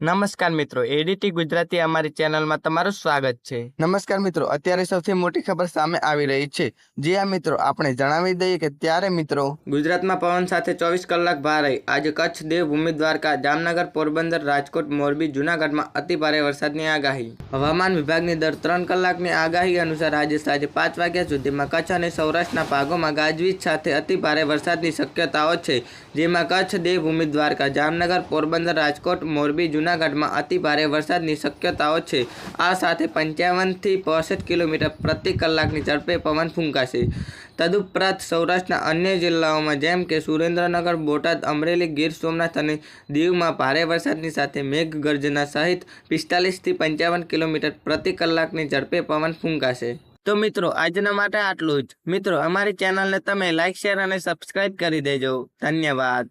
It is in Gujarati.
નમસ્કાર મિત્રો એડીટી ગુજરાતી અમારી ચેનલમાં તમારું સ્વાગત છે. નમસ્કાર મિત્રો અત્યારે સૌથી મોટી ખબર સામે આવી રહી છે. જે આ મિત્રો આપણે જણાવી દઈએ કે ત્યારે મિત્રો ગુજરાતમાં પવન સાથે ચોવીસ કલાક ભારે આજે કચ્છ દેવભૂમિ દ્વારકા જામનગર પોરબંદર રાજકોટ મોરબી જુનાગઢમાં અતિ ભારે વરસાદની આગાહી. હવામાન વિભાગની દર ત્રણ કલાકની આગાહી અનુસાર આજે સાંજે પાંચ વાગ્યા સુધીમાં કચ્છ અને સૌરાષ્ટ્રના ભાગોમાં ગાજવીજ સાથે અતિ ભારે વરસાદની શક્યતાઓ છે જેમાં કચ્છ દેવભૂમિ દ્વારકા જામનગર પોરબંદર રાજકોટ મોરબી જુનાગઢમાં અતિ ભારે વરસાદની શક્યતાઓ છે. આ સાથે પંચાવનથી પોસઠ કિલોમીટર પ્રતિ કલાકની ઝડપે પવન ફૂંકાશે. તદુપરાંત સૌરાષ્ટ્રના અન્ય જિલ્લાઓમાં જેમ કે સુરેન્દ્રનગર, બોટાદ, અમરેલી, ગીર સોમનાથ અને દીવમાં ભારે વરસાદની સાથે મેઘગર્જના સહિત પિસ્તાલીસથી પંચાવન કિલોમીટર પ્રતિ કલાકની ઝડપે પવન ફૂંકાશે. તો મિત્રો, આજના માટે આટલું જ. મિત્રો, અમારી ચેનલને તમે લાઇક શેર અને સબસ્ક્રાઇબ કરી દેજો. ધન્યવાદ.